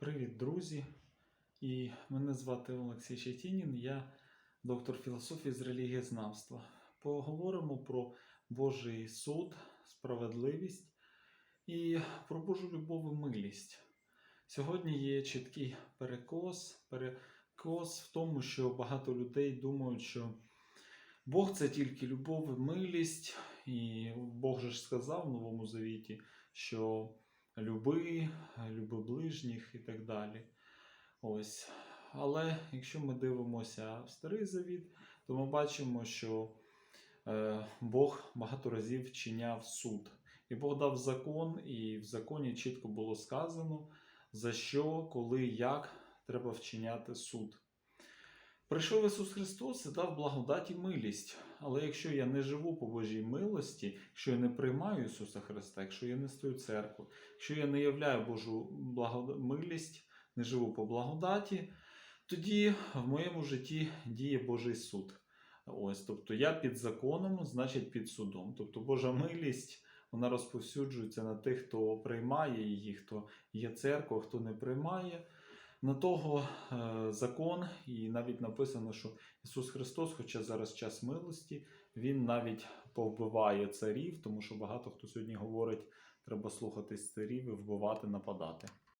Привіт, друзі! І мене звати Олексій Щетінін, я доктор філософії з релігієзнавства. Поговоримо про Божий суд, справедливість і про Божу любов і милість. Сьогодні є чіткий перекос, перекос в тому, що багато людей думають, що Бог це тільки любов і милість, і Бог же ж сказав в Новому Завіті, що люби, люби ближніх і так далі. Ось. Але якщо ми дивимося в Старий Завіт, то ми бачимо, що е, Бог багато разів вчиняв суд. І Бог дав закон, і в законі чітко було сказано, за що, коли, як треба вчиняти суд. Прийшов Ісус Христос і дав благодать і милість. Але якщо я не живу по Божій милості, якщо я не приймаю Ісуса Христа, якщо я не стою церкву, якщо я не являю Божу благода... милість, не живу по благодаті, тоді в моєму житті діє Божий суд. Ось, тобто я під законом, значить під судом. Тобто Божа милість вона розповсюджується на тих, хто приймає її, хто є церква, хто не приймає. На того е, закон, і навіть написано, що Ісус Христос, хоча зараз час милості, Він навіть повбиває царів, тому що багато хто сьогодні говорить, треба слухатись царів і вбивати, нападати.